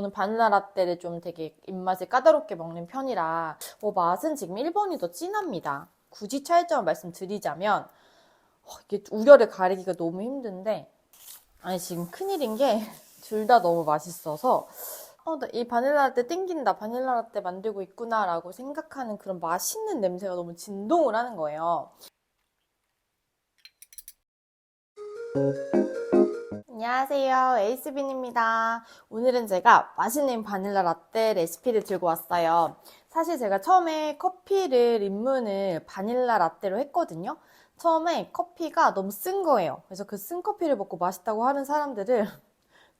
저는 바닐라 라떼를 좀 되게 입맛을 까다롭게 먹는 편이라 어, 맛은 지금 1번이 더 진합니다. 굳이 차이점을 말씀드리자면 어, 이게 우열을 가리기가 너무 힘든데 아니 지금 큰일인 게 둘 다 너무 맛있어서 어, 나이 바닐라 라떼 땡긴다. 바닐라 라떼 만들고 있구나라고 생각하는 그런 맛있는 냄새가 너무 진동을 하는 거예요. 안녕하세요. 에이스빈입니다. 오늘은 제가 맛있는 바닐라 라떼 레시피를 들고 왔어요. 사실 제가 처음에 커피를 입문을 바닐라 라떼로 했거든요. 처음에 커피가 너무 쓴 거예요. 그래서 그 쓴 커피를 먹고 맛있다고 하는 사람들을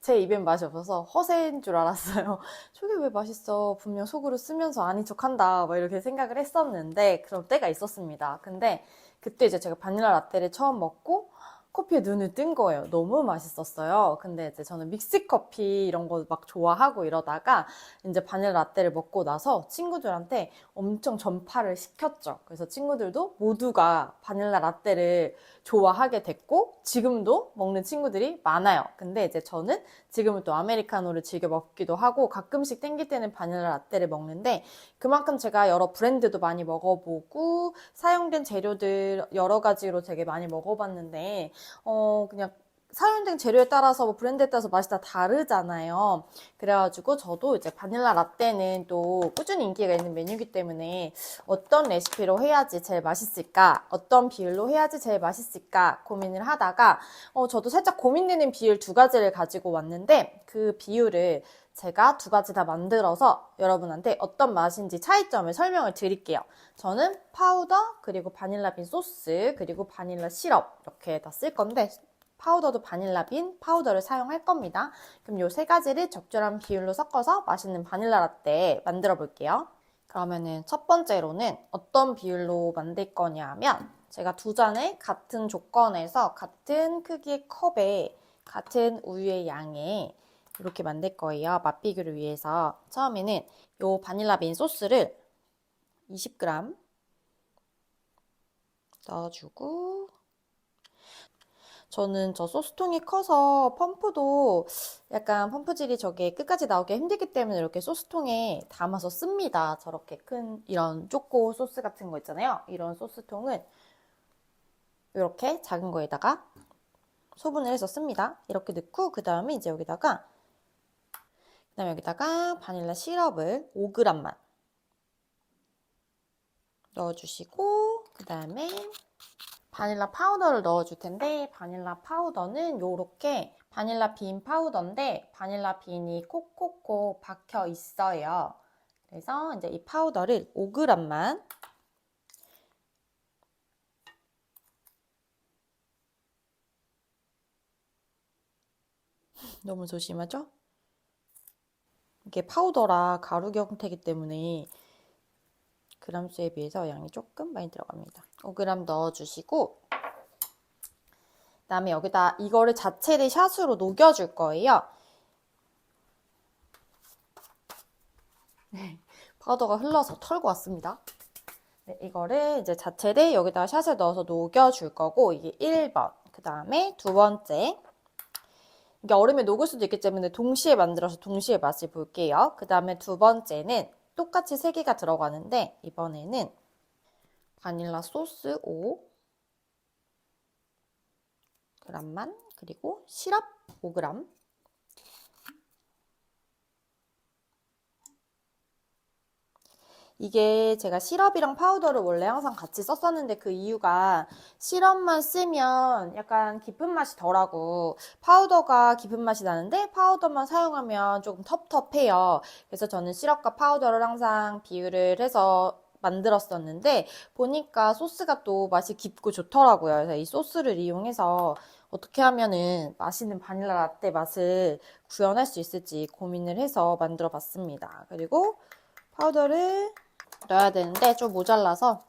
제 입엔 맛이 없어서 허세인 줄 알았어요. 저게 왜 맛있어? 분명 속으로 쓰면서 아닌 척 한다. 막 이렇게 생각을 했었는데, 그런 때가 있었습니다. 근데 그때 이제 제가 바닐라 라떼를 처음 먹고 커피에 눈을 뜬 거예요. 너무 맛있었어요. 근데 이제 저는 믹스 커피 이런 거 막 좋아하고 이러다가 이제 바닐라 라떼를 먹고 나서 친구들한테 엄청 전파를 시켰죠. 그래서 친구들도 모두가 바닐라 라떼를 좋아하게 됐고 지금도 먹는 친구들이 많아요. 근데 이제 저는 지금은 또 아메리카노를 즐겨 먹기도 하고 가끔씩 땡길 때는 바닐라 라떼를 먹는데 그만큼 제가 여러 브랜드도 많이 먹어보고 사용된 재료들 여러 가지로 되게 많이 먹어봤는데 어 그냥 사용된 재료에 따라서 뭐 브랜드에 따라서 맛이 다 다르잖아요. 그래가지고 저도 이제 바닐라 라떼는 또 꾸준히 인기가 있는 메뉴이기 때문에 어떤 레시피로 해야지 제일 맛있을까, 어떤 비율로 해야지 제일 맛있을까 고민을 하다가 어, 저도 살짝 고민되는 비율 두 가지를 가지고 왔는데 그 비율을 제가 두 가지 다 만들어서 여러분한테 어떤 맛인지 차이점을 설명을 드릴게요. 저는 파우더, 그리고 바닐라빈 소스, 그리고 바닐라 시럽 이렇게 다 쓸 건데 파우더도 바닐라빈 파우더를 사용할 겁니다. 그럼 요세 가지를 적절한 비율로 섞어서 맛있는 바닐라 라떼 만들어 볼게요. 그러면은 첫 번째로는 어떤 비율로 만들 거냐 하면 제가 두 잔을 같은 조건에서 같은 크기의 컵에 같은 우유의 양에 이렇게 만들 거예요. 맛 비교를 위해서 처음에는 요 바닐라빈 소스를 20g 넣어주고 저는 저 소스통이 커서 펌프도 약간 펌프질이 저게 끝까지 나오기 힘들기 때문에 이렇게 소스통에 담아서 씁니다. 저렇게 큰 이런 쪼꼬 소스 같은 거 있잖아요. 이런 소스통은 이렇게 작은 거에다가 소분을 해서 씁니다. 이렇게 넣고 그 다음에 이제 여기다가 그 다음에 여기다가 바닐라 시럽을 5g만 넣어주시고 그 다음에 바닐라 파우더를 넣어줄 텐데 바닐라 파우더는 요렇게 바닐라 빈 파우더인데 바닐라 빈이 콕콕콕 박혀 있어요. 그래서 이제 이 파우더를 5g만 너무 조심하죠? 이게 파우더라 가루 형태이기 때문에 그람수에 비해서 양이 조금 많이 들어갑니다. 5g 넣어주시고 그다음에 여기다 이거를 자체를 샷으로 녹여줄 거예요. 네, 파우더가 흘러서 털고 왔습니다. 네, 이거를 이제 자체를 여기다가 샷을 넣어서 녹여줄 거고 이게 1번. 그 다음에 두 번째. 이게 얼음에 녹을 수도 있기 때문에 동시에 만들어서 동시에 맛을 볼게요. 그 다음에 두 번째는 똑같이 세 개가 들어가는데 이번에는 바닐라 소스 5 g만 그리고 시럽 5g 이게 제가 시럽이랑 파우더를 원래 항상 같이 썼었는데 그 이유가 시럽만 쓰면 약간 깊은 맛이 덜하고 파우더가 깊은 맛이 나는데 파우더만 사용하면 조금 텁텁해요. 그래서 저는 시럽과 파우더를 항상 비율을 해서 만들었었는데 보니까 소스가 또 맛이 깊고 좋더라고요. 그래서 이 소스를 이용해서 어떻게 하면은 맛있는 바닐라 라떼 맛을 구현할 수 있을지 고민을 해서 만들어 봤습니다. 그리고 파우더를 넣어야 되는데 좀 모자라서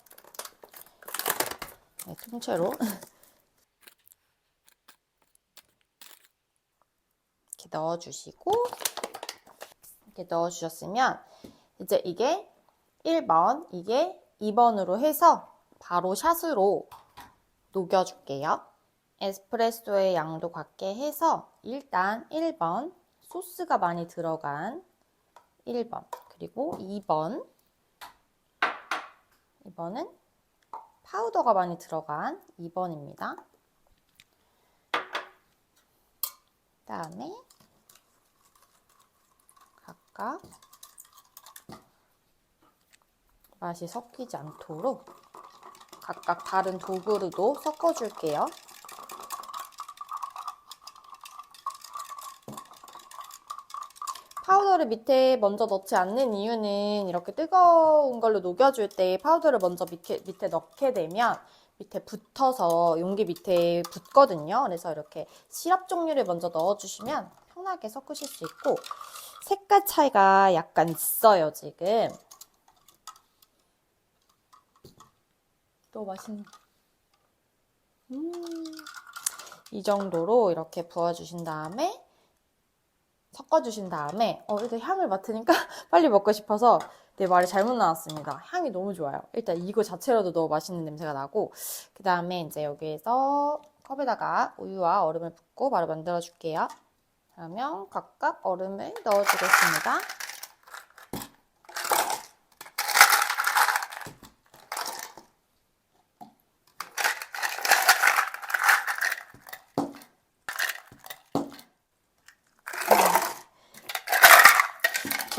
네, 통째로 이렇게 넣어주시고 이렇게 넣어주셨으면 이제 이게 1번, 이게 2번으로 해서 바로 샷으로 녹여줄게요. 에스프레소의 양도 같게 해서 일단 1번 소스가 많이 들어간 1번. 그리고 2번. 2번은 파우더가 많이 들어간 2번입니다. 그다음에 각각 맛이 섞이지 않도록 각각 다른 도구로도 섞어줄게요. 파우더를 밑에 먼저 넣지 않는 이유는 이렇게 뜨거운 걸로 녹여줄 때 파우더를 먼저 밑에, 밑에 넣게 되면 밑에 붙어서 용기 밑에 붙거든요. 그래서 이렇게 시럽 종류를 먼저 넣어주시면 편하게 섞으실 수 있고 색깔 차이가 약간 있어요, 지금. 또 맛있는. 음, 이 정도로 이렇게 부어주신 다음에 섞어주신 다음에 어, 일단 향을 맡으니까 빨리 먹고 싶어서 내 말이 잘못 나왔습니다. 향이 너무 좋아요. 일단 이거 자체로도 너무 맛있는 냄새가 나고 그 다음에 이제 여기에서 컵에다가 우유와 얼음을 붓고 바로 만들어 줄게요. 그러면 각각 얼음을 넣어주겠습니다.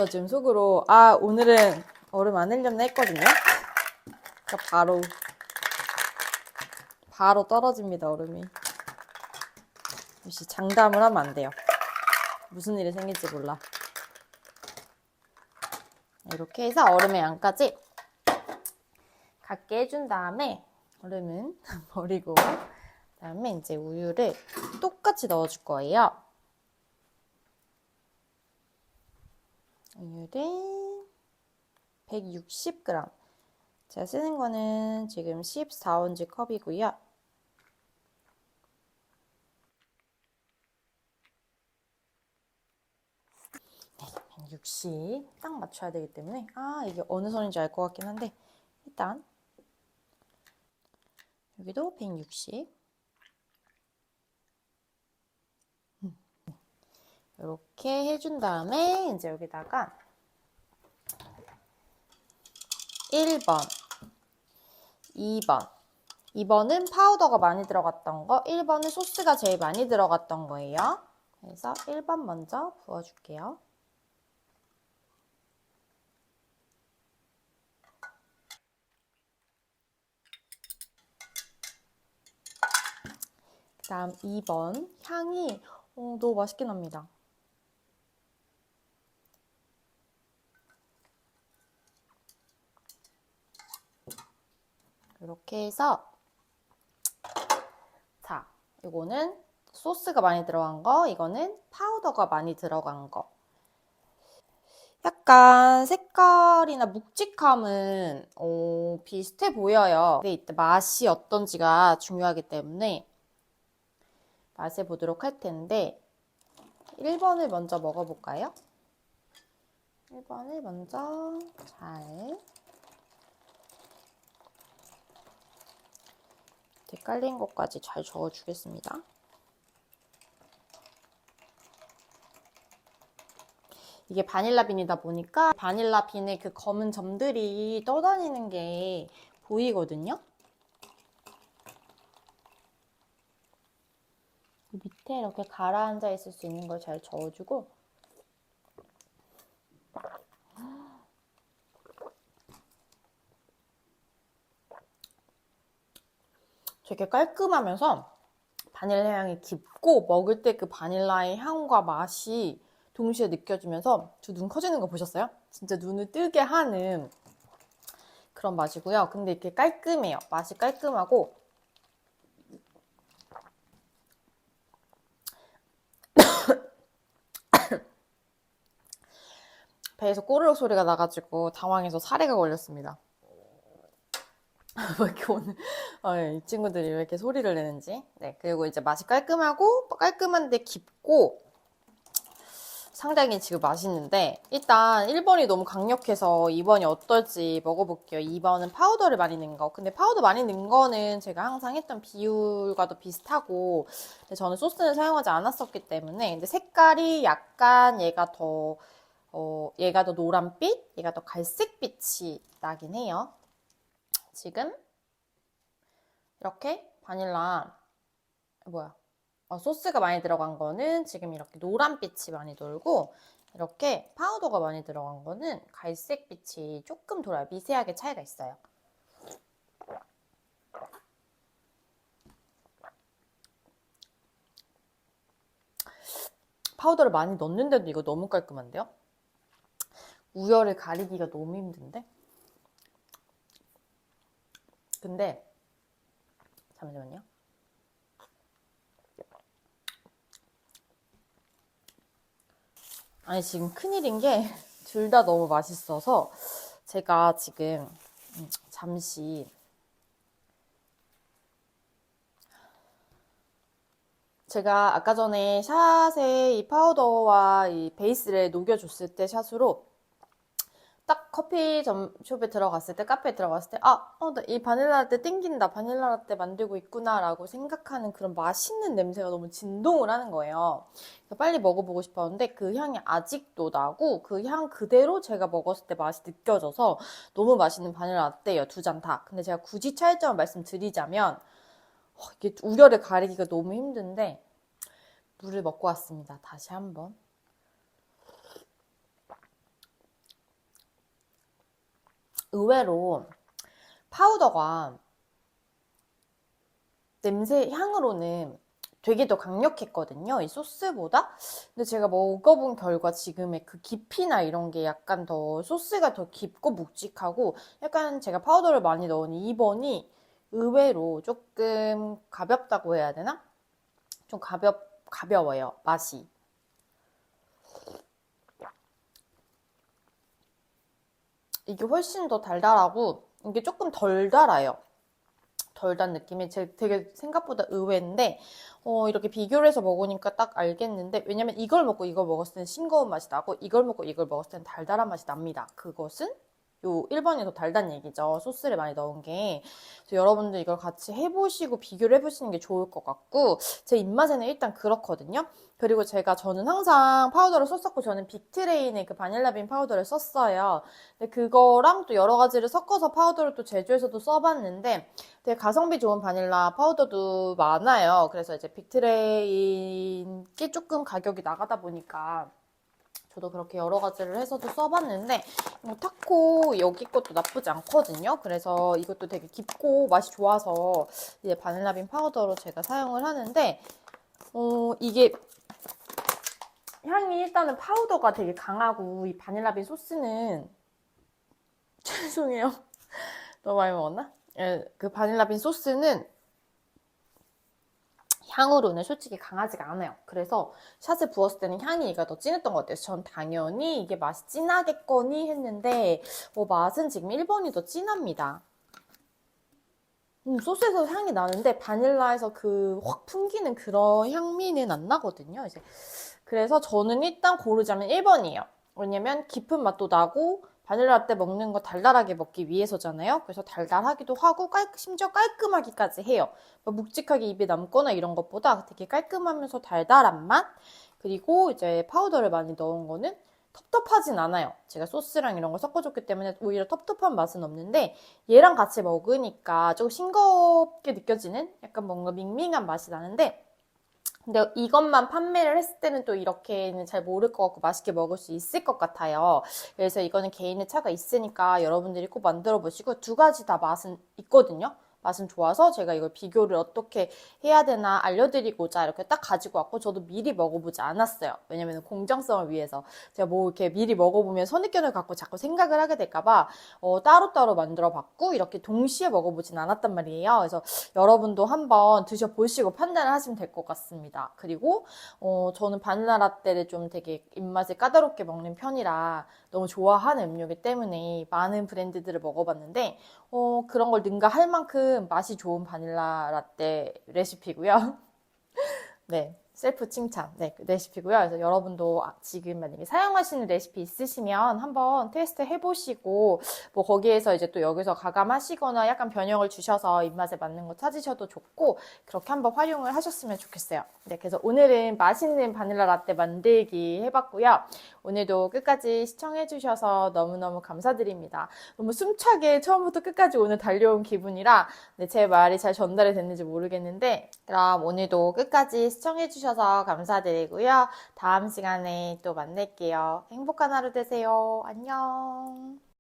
저 지금 속으로 아 오늘은 얼음 안 흘렸나 했거든요. 그러니까 바로 바로 떨어집니다 얼음이. 역시 장담을 하면 안 돼요. 무슨 일이 생길지 몰라. 이렇게 해서 얼음의 양까지 같게 해준 다음에 얼음은 버리고 그다음에 이제 우유를 똑같이 넣어줄 거예요. 우유를 160g. 제가 쓰는 거는 지금 14온즈 컵이고요. 네, 160. 딱 맞춰야 되기 때문에 아, 이게 어느 선인지 알 것 같긴 한데 일단 여기도 160. 이렇게 해준 다음에 이제 여기다가 1번, 2번. 2번은 파우더가 많이 들어갔던 거, 1번은 소스가 제일 많이 들어갔던 거예요. 그래서 1번 먼저 부어줄게요. 그 다음 2번. 향이 어, 너무 맛있게 납니다. 이렇게 해서 자, 이거는 소스가 많이 들어간 거, 이거는 파우더가 많이 들어간 거. 약간 색깔이나 묵직함은 어, 비슷해 보여요. 근데 이때 맛이 어떤지가 중요하기 때문에 맛을 보도록 할 텐데 1번을 먼저 먹어볼까요? 1번을 먼저 잘 이렇게 깔린 것까지 잘 저어주겠습니다. 이게 바닐라 빈이다 보니까 바닐라 빈의 그 검은 점들이 떠다니는 게 보이거든요. 밑에 이렇게 가라앉아 있을 수 있는 걸 잘 저어주고 되게 깔끔하면서 바닐라 향이 깊고 먹을 때 그 바닐라의 향과 맛이 동시에 느껴지면서 저 눈 커지는 거 보셨어요? 진짜 눈을 뜨게 하는 그런 맛이고요. 근데 이렇게 깔끔해요. 맛이 깔끔하고 배에서 꼬르륵 소리가 나가지고 당황해서 사례가 걸렸습니다. 왜 이렇게 오늘 어, 이 친구들이 왜 이렇게 소리를 내는지. 네, 그리고 이제 맛이 깔끔하고 깔끔한데 깊고 상당히 지금 맛있는데 일단 1번이 너무 강력해서 2번이 어떨지 먹어볼게요. 2번은 파우더를 많이 넣은 거. 근데 파우더 많이 넣은 거는 제가 항상 했던 비율과도 비슷하고 근데 저는 소스는 사용하지 않았었기 때문에 근데 색깔이 약간 얘가 더 어, 얘가 더 노란빛, 얘가 더 갈색빛이 나긴 해요. 지금 이렇게 바닐라 뭐야 어, 소스가 많이 들어간 거는 지금 이렇게 노란빛이 많이 돌고 이렇게 파우더가 많이 들어간 거는 갈색빛이 조금 돌아요. 미세하게 차이가 있어요. 파우더를 많이 넣는데도 이거 너무 깔끔한데요? 우열을 가리기가 너무 힘든데? 근데 잠시만요. 아니 지금 큰일인 게 둘 다 너무 맛있어서 제가 지금 음, 잠시 제가 아까 전에 샷에 이 파우더와 이 베이스를 녹여줬을 때 샷으로 딱 커피 점숍에 들어갔을 때, 카페에 들어갔을 때, 아, 어, 나이 바닐라 라떼 땡긴다. 바닐라 라떼 만들고 있구나라고 생각하는 그런 맛있는 냄새가 너무 진동을 하는 거예요. 빨리 먹어보고 싶었는데 그 향이 아직도 나고 그 향 그대로 제가 먹었을 때 맛이 느껴져서 너무 맛있는 바닐라 라떼예요. 두 잔 다. 근데 제가 굳이 차이점을 말씀드리자면 어, 이게 우열을 가리기가 너무 힘든데 물을 먹고 왔습니다. 다시 한번. 의외로 파우더가 냄새 향으로는 되게 더 강력했거든요. 이 소스보다. 근데 제가 먹어본 결과 지금의 그 깊이나 이런 게 약간 더 소스가 더 깊고 묵직하고 약간 제가 파우더를 많이 넣은 2번이 의외로 조금 가볍다고 해야 되나? 좀 가볍, 가벼워요. 맛이. 이게 훨씬 더 달달하고 이게 조금 덜 달아요. 덜 단 느낌이 제 되게 생각보다 의외인데 어, 이렇게 비교를 해서 먹으니까 딱 알겠는데 왜냐면 이걸 먹고 이걸 먹었을 때는 싱거운 맛이 나고 이걸 먹고 이걸 먹었을 때는 달달한 맛이 납니다. 그것은 요 1번이 더 달단 얘기죠. 소스를 많이 넣은 게. 그래서 여러분들 이걸 같이 해보시고 비교를 해보시는 게 좋을 것 같고, 제 입맛에는 일단 그렇거든요. 그리고 제가 저는 항상 파우더를 썼었고, 저는 빅트레인의 그 바닐라빈 파우더를 썼어요. 근데 그거랑 또 여러 가지를 섞어서 파우더를 또 제주에서도 써봤는데, 되게 가성비 좋은 바닐라 파우더도 많아요. 그래서 이제 빅트레인 게 조금 가격이 나가다 보니까, 저도 그렇게 여러 가지를 해서도 써봤는데 뭐 타코 여기 것도 나쁘지 않거든요. 그래서 이것도 되게 깊고 맛이 좋아서 이제 바닐라빈 파우더로 제가 사용을 하는데 어, 이게 향이 일단은 파우더가 되게 강하고 이 바닐라빈 소스는 죄송해요. 너무 많이 먹었나? 예, 그 바닐라빈 소스는 향으로는 솔직히 강하지가 않아요. 그래서 샷을 부었을 때는 향이 얘가 더 진했던 것 같아요. 전 당연히 이게 맛이 진하겠거니 했는데 어, 맛은 지금 1번이 더 진합니다. 음, 소스에서 향이 나는데 바닐라에서 그 확 풍기는 그런 향미는 안 나거든요. 이제 그래서 저는 일단 고르자면 1번이에요. 왜냐면 깊은 맛도 나고 바닐라 라떼 먹는 거 달달하게 먹기 위해서잖아요. 그래서 달달하기도 하고 깔, 심지어 깔끔하기까지 해요. 뭐 묵직하게 입에 남거나 이런 것보다 되게 깔끔하면서 달달한 맛 그리고 이제 파우더를 많이 넣은 거는 텁텁하진 않아요. 제가 소스랑 이런 거 섞어줬기 때문에 오히려 텁텁한 맛은 없는데 얘랑 같이 먹으니까 조금 싱겁게 느껴지는 약간 뭔가 밍밍한 맛이 나는데 근데 이것만 판매를 했을 때는 또 이렇게는 잘 모를 것 같고 맛있게 먹을 수 있을 것 같아요. 그래서 이거는 개인의 차가 있으니까 여러분들이 꼭 만들어 보시고 두 가지 다 맛은 있거든요. 맛은 좋아서 제가 이걸 비교를 어떻게 해야 되나 알려드리고자 이렇게 딱 가지고 왔고 저도 미리 먹어보지 않았어요. 왜냐면 공정성을 위해서 제가 뭐 이렇게 미리 먹어보면 선입견을 갖고 자꾸 생각을 하게 될까봐 어, 따로따로 만들어봤고 이렇게 동시에 먹어보진 않았단 말이에요. 그래서 여러분도 한번 드셔보시고 판단을 하시면 될 것 같습니다. 그리고 어, 저는 바닐라 라떼를 좀 되게 입맛을 까다롭게 먹는 편이라 너무 좋아하는 음료이기 때문에 많은 브랜드들을 먹어봤는데 어, 그런 걸 능가할 만큼 맛이 좋은 바닐라 라떼 레시피고요. 네. 셀프 칭찬 네, 그 레시피고요. 그래서 여러분도 아, 지금 만약에 사용하시는 레시피 있으시면 한번 테스트 해보시고 뭐 거기에서 이제 또 여기서 가감하시거나 약간 변형을 주셔서 입맛에 맞는 거 찾으셔도 좋고 그렇게 한번 활용을 하셨으면 좋겠어요. 네, 그래서 오늘은 맛있는 바닐라 라떼 만들기 해봤고요. 오늘도 끝까지 시청해주셔서 너무너무 감사드립니다. 너무 숨차게 처음부터 끝까지 오늘 달려온 기분이라 네, 제 말이 잘 전달이 됐는지 모르겠는데 그럼 오늘도 끝까지 시청해주셔서 감사드리고요. 다음 시간에 또 만날게요. 행복한 하루 되세요. 안녕.